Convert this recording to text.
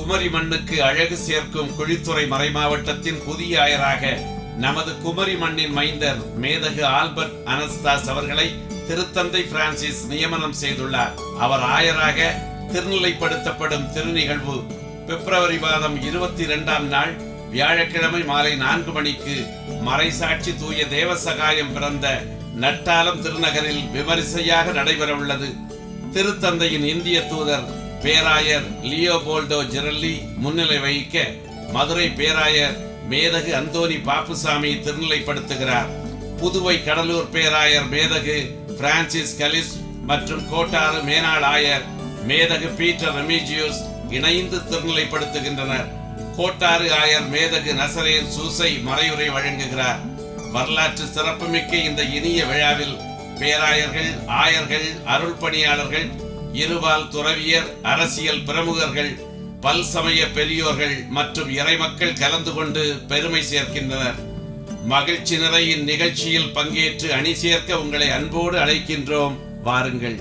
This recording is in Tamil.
குமரி மண்ணுக்கு அழகு சேர்க்கும் குழித்துறை மறைமாவட்டத்தின் புதிய ஆயராக நமது குமரி மண்ணின் மைந்தர் மேதகு ஆல்பர்ட் அனஸ்தாஸ் அவர்களை திருத்தந்தை பிரான்சிஸ் நியமனம் செய்துள்ளார். அவர் ஆயராக திருநிலைப்படுத்தப்படும் திருநிகழ்வு பிப்ரவரி மாதம் இருபத்தி இரண்டாம் நாள் வியாழக்கிழமை மாலை நான்கு மணிக்கு மறைசாட்சி தூய தேவசகாயம் பிறந்த நட்டாலம் திருநகரில் விமரிசையாக நடைபெறவுள்ளது. திருத்தந்தையின் இந்திய தூதர் பேராயர் லியோபோல்டோ ஜெரல்லி முன்னிலை வகிக்க மதுரை பேராயர் மேதகு அந்தோனி பாப்புசாமி திருநிலைப்படுத்துகிறார். புதுவை கடலூர் பேராயர் மேதகு பிரான்சிஸ் கலிஸ் மற்றும் கோட்டாறு மேனாள் ஆயர் மேதகு பீட்டர் ரெமிஜியூஸ் இணைந்து திருநிலைப்படுத்துகின்றனர். கோட்டாறு ஆயர் மேதகு நசரேன் சூசை மறையுரை வழங்குகிறார். வரலாற்று சிறப்புமிக்க இந்த இனிய விழாவில் பேராயர்கள் ஆயர்கள் அருள் பணியாளர்கள் இருபால் துறவியர் அரசியல் பிரமுகர்கள் பல்சமய பெரியோர்கள் மற்றும் இறைமக்கள் கலந்து கொண்டு பெருமை சேர்க்கின்றனர். மகிழ்ச்சி நிறையின் நிகழ்ச்சியில் பங்கேற்று அணி சேர்க்க உங்களை அன்போடு அழைக்கின்றோம். வாருங்கள்.